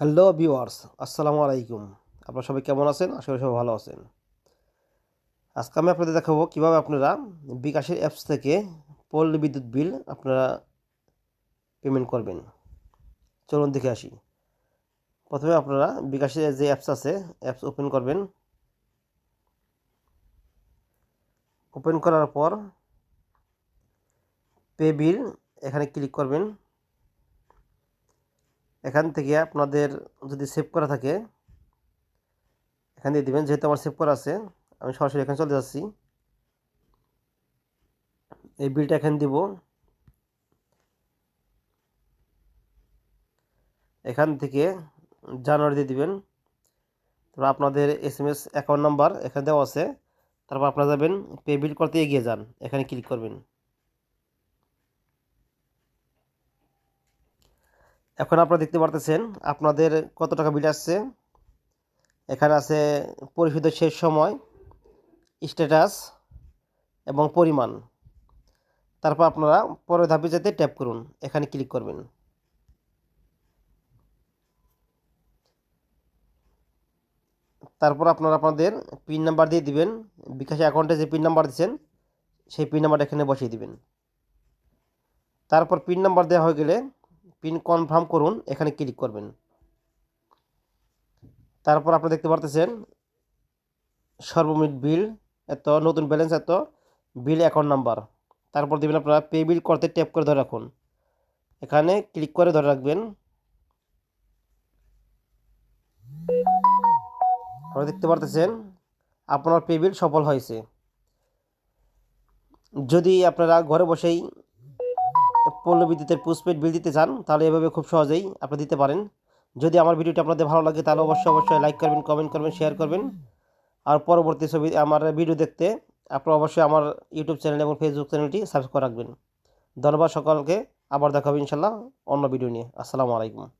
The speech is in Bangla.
হ্যালো ভিউয়ার্স, আসসালামু আলাইকুম। আপনারা সবাই কেমন আছেন? আশা করি সবাই ভালো আছেন। আজকে আমি আপনাদের দেখাবো কীভাবে আপনারা বিকাশের অ্যাপস থেকে পল্লী বিদ্যুৎ বিল আপনারা পেমেন্ট করবেন। চলুন দেখে আসি। প্রথমে আপনারা বিকাশের যে অ্যাপস আছে, অ্যাপস ওপেন করবেন। ওপেন করার পর পে বিল, এখানে ক্লিক করবেন। এখান থেকে আপনাদের যদি সেভ করা থাকে, এখান দিয়ে দিবেন, যেহেতু আমার সেভ করা আছে, আমি সরাসরি এখানে চলে যাচ্ছি। এই বিলটা এখানে দিব। এখান থেকে জানুয়ারি দিয়ে দিবেন। তারপর আপনাদের S M S account number এখানে দেওয়া আছে। তারপর আপনারা যাবেন পে বিল করতে এগিয়ে যান। এখানে ক্লিক করবেন। এখন আপনারা দেখতে পারতেছেন আপনাদের কত টাকা বিল আসছে। এখানে আছে পরিশোধের শেষ সময়, স্ট্যাটাস এবং পরিমাণ। তারপর আপনারা পরের ধাপে যেতে ট্যাপ করুন, এখানে ক্লিক করবেন। তারপর আপনারা আপনাদের পিন নাম্বার দিয়ে দিবেন, বিকাশ অ্যাকাউন্টে যে পিন নাম্বার দিচ্ছেন, সেই পিন নাম্বারটা এখানে বসিয়ে দিবেন। তারপর পিন নাম্বার দেওয়া হয়ে গেলে পিন কনফার্ম করুন, এখানে ক্লিক করবেন। তারপর আপনারা দেখতে পারতেছেন, সর্বমিট বিল এত, নতুন ব্যালেন্স এত, বিল অ্যাকাউন্ট নাম্বার। তারপর দেবেন আপনারা পে বিল করতে ট্যাপ করে ধরে রাখুন। এখানে ক্লিক করে ধরে রাখবেন। আপনারা দেখতে পারতেছেন, আপনার পে বিল সফল হয়েছে। যদি আপনারা ঘরে বসেই পল্ল বিদ্যুতের পোস্টপেড বিল দিতে চান, তাহলে এভাবে খুব সহজেই আপনি দিতে পারেন। যদি আমার ভিডিওটি আপনাদের ভালো লাগে, তাহলে অবশ্যই অবশ্যই লাইক করবেন কমেন্ট করবেন শেয়ার করবেন। আর পরবর্তী ছবি, আমার ভিডিও দেখতে আপনারা অবশ্যই আমার ইউটিউব চ্যানেল এবং ফেসবুক চ্যানেলটি সাবস্ক্রাইব করে রাখবেন। ধন্যবাদ সকলকে, আবার দেখা হবে ইনশাল্লাহ অন্য ভিডিও নিয়ে। আসসালামু আলাইকুম।